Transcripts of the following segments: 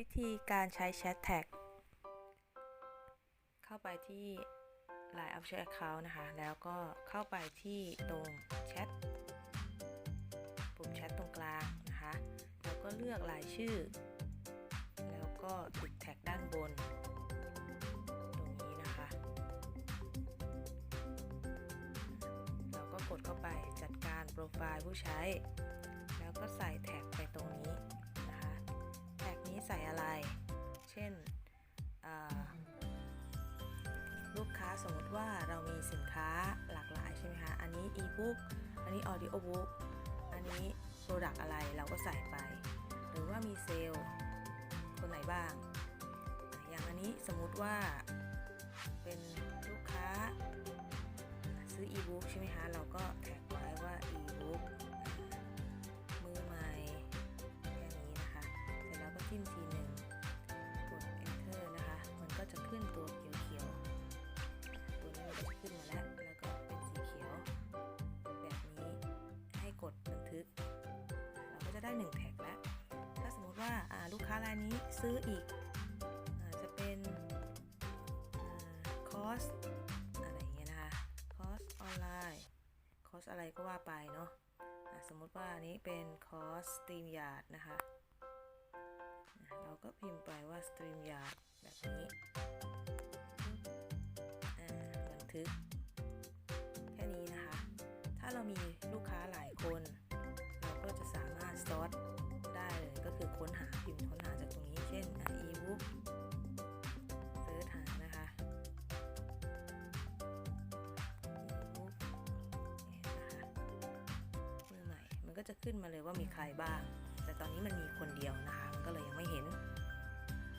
วิธีการใช้แชทแท็ก เข้าไปที่ Line Official Account นะคะ แล้วก็เข้าไปที่ตรงแชท ปุ่มแชทตรงกลางนะคะ แล้วก็เลือกรายชื่อ แล้วก็ติดแท็กด้านบน ตรงนี้นะคะ เราก็กดเข้าไปจัดการโปรไฟล์ผู้ใช้ แล้วก็ใส่แท็กไปตรง ลูกค้าสมมติว่าเรามีสินค้าหลากหลายใช่ไหมคะ อันนี้ e-book อันนี้ audio book อันนี้ product อะไรเราก็ใส่ไป หรือว่ามีเซลล์คนไหนบ้าง อย่างอันนี้สมมติว่าเป็นลูกค้าซื้อ e-book ใช่ไหมคะ เราก็แท็กไว้ว่า e-book มือใหม่แค่นี้นะคะ เสร็จแล้วก็จิ้มที ได้1แท็กแล้ว ถ้าสมมติว่าลูกค้ารายนี้ซื้ออีกอจะเป็นคอสอะไรเงี้ยนะคะ คอสออนไลน์ คอสอะไรก็ว่าไปเนาะสมมติว่าอันนี้เป็นคอร์สสตรีมยาร์ดนะคะ เราก็พิมพ์ไปว่าสตรีมยาร์ดแบบนี้บันทึก แค่นี้นะคะ ถ้าเรามี ก็จะขึ้นมาเลยว่ามีใครบ้าง แต่ตอนนี้มันมีคนเดียวนะคะมันก็เลยยังไม่เห็น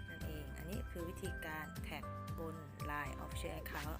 นั่นเอง อันนี้คือวิธีการแท็กบน Line Official Account